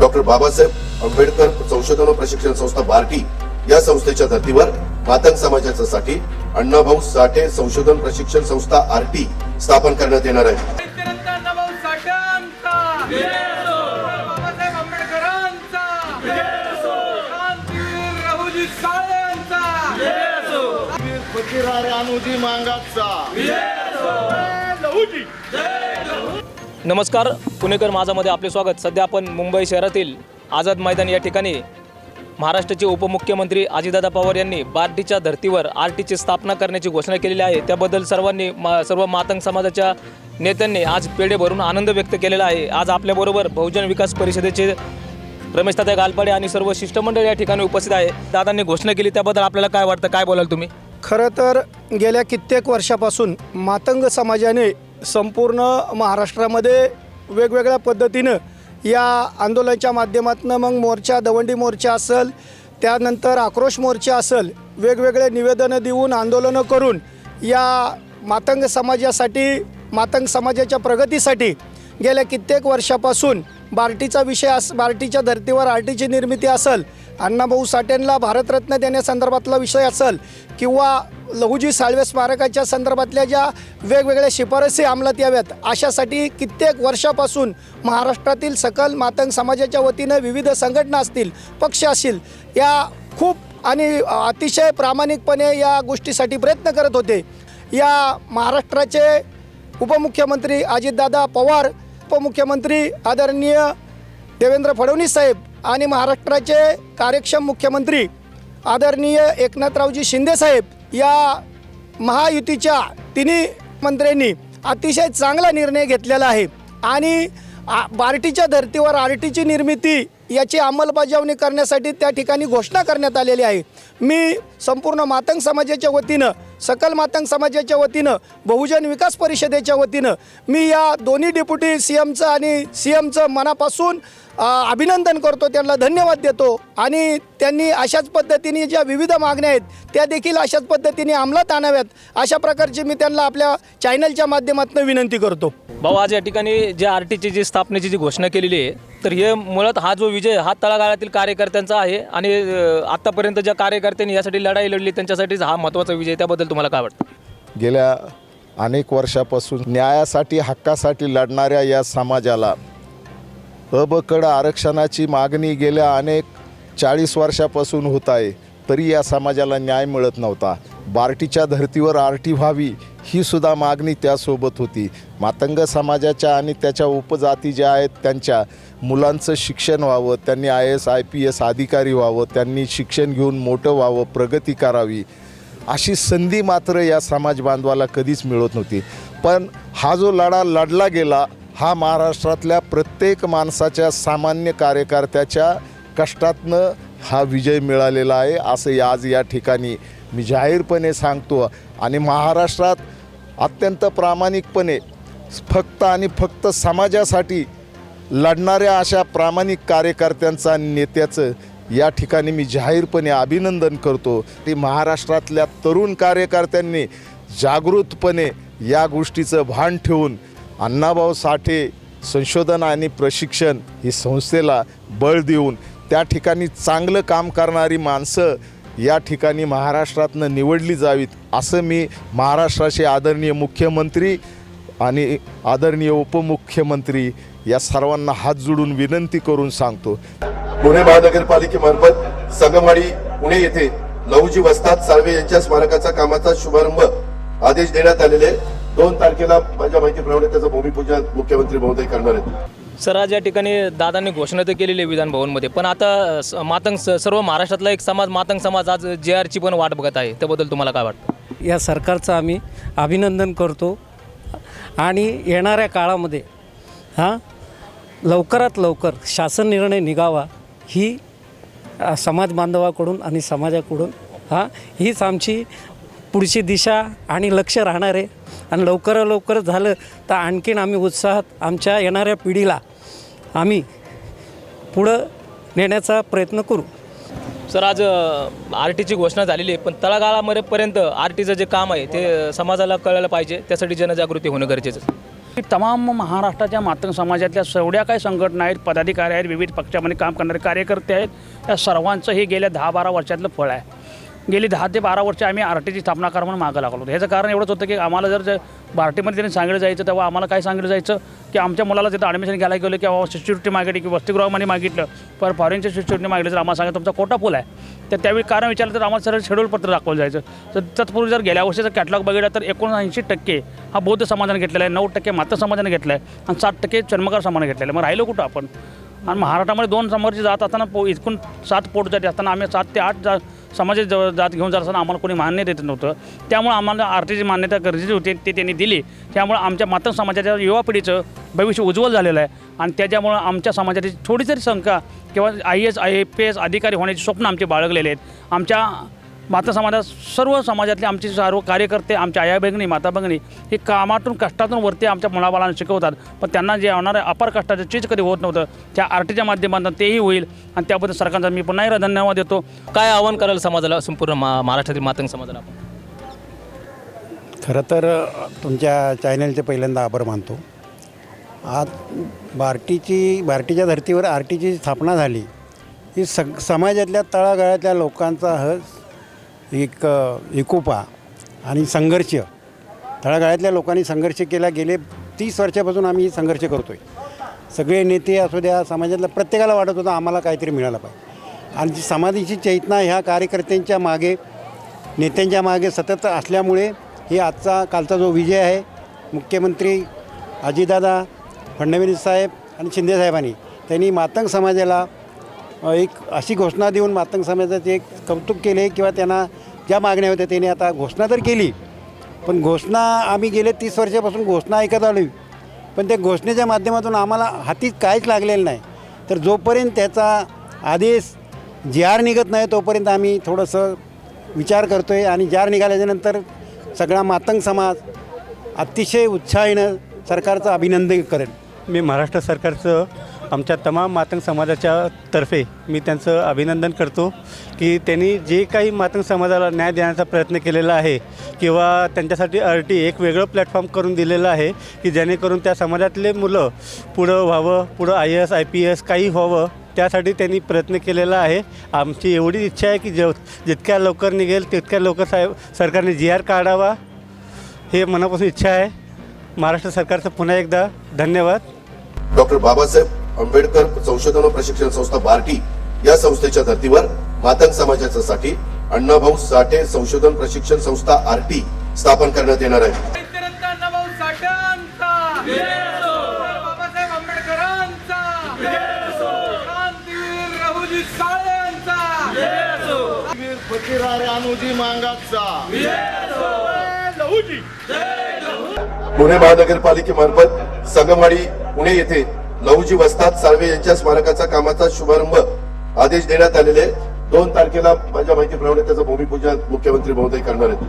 Doctor Babasaheb Ambedkar संशोधन व प्रशिक्षण संस्था बार्टी या संस्थेच्या धर्तीवर मातंग समाजासाठी अण्णाभाऊ साठे संशोधन प्रशिक्षण संस्था आरटी स्थापन करण्यात येणार आहे. मांगाचा नमस्कार पुणेकर माझामध्ये आपले स्वागत. सध्या आपण मुंबई शहरातील आझाद मैदान या ठिकाणी महाराष्ट्राचे उपमुख्यमंत्री अजितदादा पवार यांनी बार्टीच्या धर्तीवर आर टीची स्थापना करण्याची घोषणा केलेली आहे. त्याबद्दल सर्वांनी मा सर्व मातंग समाजाच्या नेत्यांनी आज पेढे भरून आनंद व्यक्त केलेला आहे. आज आपल्याबरोबर बहुजन विकास परिषदेचे रमेश तात्या गालपाडे आणि सर्व शिष्टमंडळ या ठिकाणी उपस्थित आहे. दादांनी घोषणा केली त्याबद्दल आपल्याला काय वाटतं काय बोलाल तुम्ही? खरं तर गेल्या कित्येक वर्षापासून मातंग समाजाने संपूर्ण महाराष्ट्रामध्ये वेगवेगळ्या पद्धतीनं या आंदोलनाच्या माध्यमातून मग मोर्चा दवंडी मोर्चा असेल त्यानंतर आक्रोश मोर्चा असेल वेगवेगळे निवेदनं देऊन आंदोलनं करून या मातंग समाजासाठी मातंग समाजाच्या प्रगतीसाठी गेल्या कित्येक वर्षापासून बार्टीचा विषय अस बार्टीच्या धर्तीवर आरटीची निर्मिती असेल अण्णाभाऊ साठेंना भारतरत्न देण्यासंदर्भातला विषय असेल किंवा लहुजी साळवे स्मारकाच्या संदर्भातल्या ज्या वेगवेगळ्या शिफारसी अंमलात याव्यात अशासाठी कित्येक वर्षापासून महाराष्ट्रातील सकल मातंग समाजाच्या वतीनं विविध संघटना असतील पक्ष असतील या खूप आणि अतिशय प्रामाणिकपणे या गोष्टीसाठी प्रयत्न करत होते. या महाराष्ट्राचे उपमुख्यमंत्री अजितदादा पवार उपमुख्यमंत्री आदरणीय देवेंद्र फडणवीस साहेब आणि महाराष्ट्राचे कार्यक्षम मुख्यमंत्री आदरणीय एकनाथरावजी शिंदे साहेब या महायुतीच्या तिन्ही मंत्र्यांनी अतिशय चांगला निर्णय घेतलेला आहे. आणि आ- बार्टीच्या धर्तीवर आर टीची निर्मिती याची अंमलबजावणी करण्यासाठी त्या ठिकाणी घोषणा करण्यात आलेली आहे. मी संपूर्ण मातंग समाजाच्या वतीनं सकल मातंग समाजाच्या वतीनं बहुजन विकास परिषदेच्या वतीनं मी या दोन्ही डेप्युटी सी एमचं आणि सी एमचं मनापासून अभिनंदन करतो त्यांना धन्यवाद देतो. आणि त्यांनी अशाच पद्धतीने ज्या विविध मागण्या आहेत त्या देखील अशाच पद्धतीने अंमलात आणाव्यात. अशा प्रकारची मी त्यांना आपल्या चॅनलच्या माध्यमातून विनंती करतो. भाऊ आज या ठिकाणी जे आर टीची जी स्थापनेची जी घोषणा केलेली आहे तर हे मुळात हा जो विजय हा तळागाळातील कार्यकर्त्यांचा आहे आणि आत्तापर्यंत ज्या कार्यकर्त्यांनी यासाठी लढाई लढली त्यांच्यासाठीच हा महत्त्वाचा विजय आहे. त्याबद्दल तुम्हाला काय वाटतं? गेल्या अनेक वर्षापासून न्यायासाठी हक्कासाठी लढणाऱ्या या समाजाला अबकड आरक्षणाची मागणी गेल्या अनेक चाळीस वर्षापासून होत आहे तरी या समाजाला न्याय मिळत नव्हता. बार्टीच्या धर्तीवर आरटी व्हावी ही सुद्धा मागणी त्यासोबत होती. मातंग समाजाच्या आणि त्याच्या उपजाती ज्या आहेत त्यांच्या मुलांचं शिक्षण व्हावं त्यांनी I S I P S अधिकारी व्हावं त्यांनी शिक्षण घेऊन मोठं व्हावं प्रगती करावी अशी संधी मात्र या समाज बांधवाला कधीच मिळत नव्हती. पण हा जो लढा लढला गेला हा महाराष्ट्रातल्या प्रत्येक माणसाच्या सामान्य कार्यकर्त्याच्या कष्टातनं हा विजय मिळालेला आहे असं आज या ठिकाणी मी जाहीरपणे सांगतो. आणि महाराष्ट्रात अत्यंत प्रामाणिकपणे फक्त आणि फक्त समाजासाठी लढणाऱ्या अशा प्रामाणिक कार्यकर्त्यांचा नेत्याचं या ठिकाणी मी जाहीरपणे अभिनंदन करतो. की महाराष्ट्रातल्या तरुण कार्यकर्त्यांनी जागृतपणे या गोष्टीचं भान ठेवून अण्णाभाऊ साठे संशोधन आणि प्रशिक्षण ही संस्थेला बळ देऊन त्या ठिकाणी चांगलं काम करणारी माणसं या ठिकाणी महाराष्ट्रातनं निवडली जावीत असं मी महाराष्ट्राचे आदरणीय मुख्यमंत्री आणि आदरणीय उपमुख्यमंत्री या सर्वांना हात जोडून विनंती करून सांगतो. पुणे महानगरपालिकेमार्फत संगमवाडी पुणे येथे लहुजी वस्ताद साळवे यांच्या स्मारकाचा कामाचा शुभारंभ आदेश देण्यात आलेले दोन तारखेला माझ्या माहितीप्रमाणे त्याचं भूमिपूजन मुख्यमंत्री महोदय करणार आहेत. सर आज या ठिकाणी दादांनी घोषणा तर केलेली आहे विधान भवनमध्ये पण आता स- मातंग स- सर्व महाराष्ट्रातला एक समाज मातंग समाज आज जे आरची पण वाट बघत आहे त्याबद्दल तुम्हाला काय वाटतं? या सरकारचं आम्ही अभिनंदन करतो. आणि येणाऱ्या काळामध्ये हां लवकरात लवकर शासन निर्णय निघावा ही समाज बांधवाकडून आणि समाजाकडून हां हीच आमची पुढची दिशा आणि लक्ष राहणार आहे आणि लवकरात लवकर झालं तर आणखीन आम्ही उत्साहात आमच्या येणाऱ्या पिढीला आम्ही पुढं नेण्याचा प्रयत्न करू सर आज आर टीची घोषणा झालेली आहे पण तळागाळामध्ये पर्यंत आर टीचं जे काम आहे ते समाजाला कळायला पाहिजे त्यासाठी जनजागृती होणं गरजेचं आहे. तमाम महाराष्ट्राच्या मातंग समाजातल्या जेवढ्या काही संघटना आहेत पदाधिकारी आहेत विविध पक्षामध्ये काम करणारे कार्यकर्ते आहेत या सर्वांचं हे गेल्या दहा बारा वर्षातलं फळ आहे गेली दहा ते बारा वर्ष आम्ही आर टीची स्थापना करा म्हणून मागं लागलो होतो. ह्याचं कारण एवढंच होतं की आम्हाला जर जे त्यांनी सांगितलं जायचं तेव्हा आम्हाला काय सांगितलं जायचं? की आमच्या मुलाला तिथं ॲडमिशन घ्यायला गेलं किंवा शिष्यवृत्ती मागितली की वसतिगृहामध्ये मागितलं पर फॉरेनची शिष्यवृत्ती मागितली तर आम्हाला सांगितलं तुमचा कोटा फुल आहे तर त्यावेळी कारण विचारलं तर आम्हाला सरळ शेड्यूल पत्र दाखवलं जायचं. तर तत्पूर्वी जर गेल्या वर्षीचा कॅटलॉग बघितला तर एकोणऐंशी टक्के हा बौद्ध समाजाने घेतलेला आहे नऊ टक्के मात्र समाजाने घेतला आहे आणि सात टक्के चन्मकार समाजाने घेतलेला आहे. मग राहिलो कुठं आपण? आणि महाराष्ट्रामध्ये दोन समाजाची जात असताना पो इतकून सात पोटजाती असताना आम्ही सात ते आठ जा समाजाची ज- जात घेऊन जात असताना आम्हाला कोणी मान्य देत नव्हतं. त्यामुळे आम्हाला आरतीची मान्यता गरजेची होती ते त्यांनी दिली. त्यामुळे आमच्या मातंग समाजाच्या युवा पिढीचं भविष्य उज्ज्वल झालेलं आहे. आणि त्याच्यामुळं आमच्या समाजाची थोडी तरी शंका किंवा I S I P S अधिकारी होण्याची स्वप्न आमचे बाळगलेले आहेत. आमच्या माता समाजात सर्व समाजातले आमचे सर्व कार्यकर्ते आमच्या आया बहिणी माता भगिनी हे कामातून कष्टातून वरती आमच्या मुलाबाळांना शिकवतात. पण त्यांना जे होणारं अपार कष्टाचं चीज कधी होत नव्हतं. त्या आर टीच्या माध्यमातून तेही होईल आणि त्याबद्दल सरकारचा मी पुन्हा एकदा धन्यवाद देतो. काय आव्हान कराल समाजाला संपूर्ण मा महाराष्ट्रातील मातंग समाजाला आपण? खरं तर तुमच्या चॅनलचे पहिल्यांदा आभार मानतो. आज बार्टीची बार्टीच्या धर्तीवर आर टीची स्थापना झाली. ही सग समाजातल्या तळागाळातल्या लोकांचा ह एक एकोपा आणि संघर्ष. तळागाळातल्या लोकांनी संघर्ष केला. गेले तीस वर्षापासून आम्ही संघर्ष करतो आहे सगळे नेते असू द्या समाजातल्या प्रत्येकाला वाटत होतं आम्हाला काहीतरी मिळालं पाहिजे. आणि जी समाधीची चेतना ह्या कार्यकर्त्यांच्या मागे नेत्यांच्या मागे सतत असल्यामुळे हे आजचा कालचा जो विजय आहे मुख्यमंत्री अजितदादा फडणवीस साहेब आणि शिंदेसाहेबांनी त्यांनी मातंग समाजाला एक अशी घोषणा देऊन मातंग समाजाचे एक कौतुक केले किंवा त्यांना ज्या मागण्या होत्या त्यांनी आता घोषणा तर केली. पण घोषणा आम्ही गेले तीस वर्षापासून घोषणा ऐकत आलो पण त्या घोषणेच्या माध्यमातून आम्हाला हाती काहीच लागलेलं नाही. तर जोपर्यंत त्याचा आदेश जी आर निघत नाही तोपर्यंत आम्ही थोडंसं विचार करतो आहे आणि जार निघाल्याच्यानंतर सगळा मातंग समाज अतिशय उत्साहीनं सरकारचं अभिनंदन करेल. मी महाराष्ट्र सरकारचं आमच्या तमाम मातंग समाजाच्या तर्फे मी त्यांचं अभिनंदन करतो की त्यांनी जे काही मातंग समाजाला न्याय देण्याचा प्रयत्न केलेला आहे किंवा त्यांच्यासाठी आर टी एक वेगळं प्लॅटफॉर्म करून दिलेलं आहे की जेणेकरून त्या समाजातले मुलं पुढं व्हावं पुढं I S I P S काही व्हावं त्यासाठी त्यांनी प्रयत्न केलेला आहे. आमची एवढी इच्छा आहे की जेव जितक्या लवकर निघेल तितक्या लवकर साहेब सरकारने जी आर काढावा हे मनापासून इच्छा आहे. महाराष्ट्र सरकारचं पुन्हा एकदा धन्यवाद. डॉक्टर बाबासाहेब आंबेडकर संशोधन व प्रशिक्षण संस्था बार्टी या संस्थेच्या धर्तीवर मातंग समाजाच्या साठी अण्णाभाऊ साठे संशोधन प्रशिक्षण संस्था आरटी स्थापन करण्यात येणार आहे. पुणे महानगरपालिकेमार्फत संगमवाडी पुणे येथे लहुजी वस्ताद साळवे यांच्या स्मारकाचा कामाचा शुभारंभ आदेश देण्यात आलेले. दोन तारखेला माझ्या माहितीप्रमाणे त्याचं भूमिपूजन मुख्यमंत्री महोदय करणार आहेत.